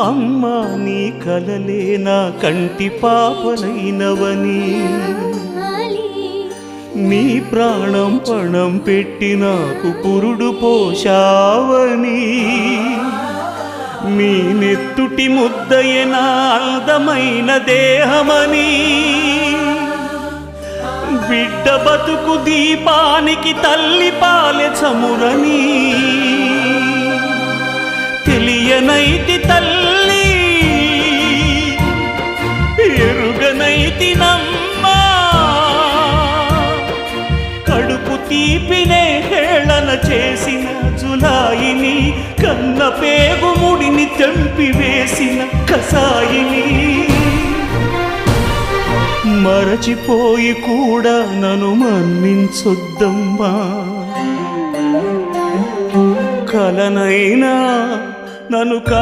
అమ్మా నీ కలలే నా కంటి పాపలైనవని నీ ప్రాణం పణం పెట్టి నాకు పురుడు పోషావని నీ నెత్తుటి ముద్దయే నా అందమైన దేహమని. బిడ్డ బతుకు దీపానికి తల్లి పాలె చమురని. తెలియనైతి తల్లి ఎరుగనైతి నమ్మ కడుపు తీపినే హేళన చేసిన జులాయిని కన్న పేగు ముడిని తెంపివేసిన కసాయిని. మరచిపోయి కూడా నన్ను మన్నించొద్దమ్మా. కలనైనా నన్ను క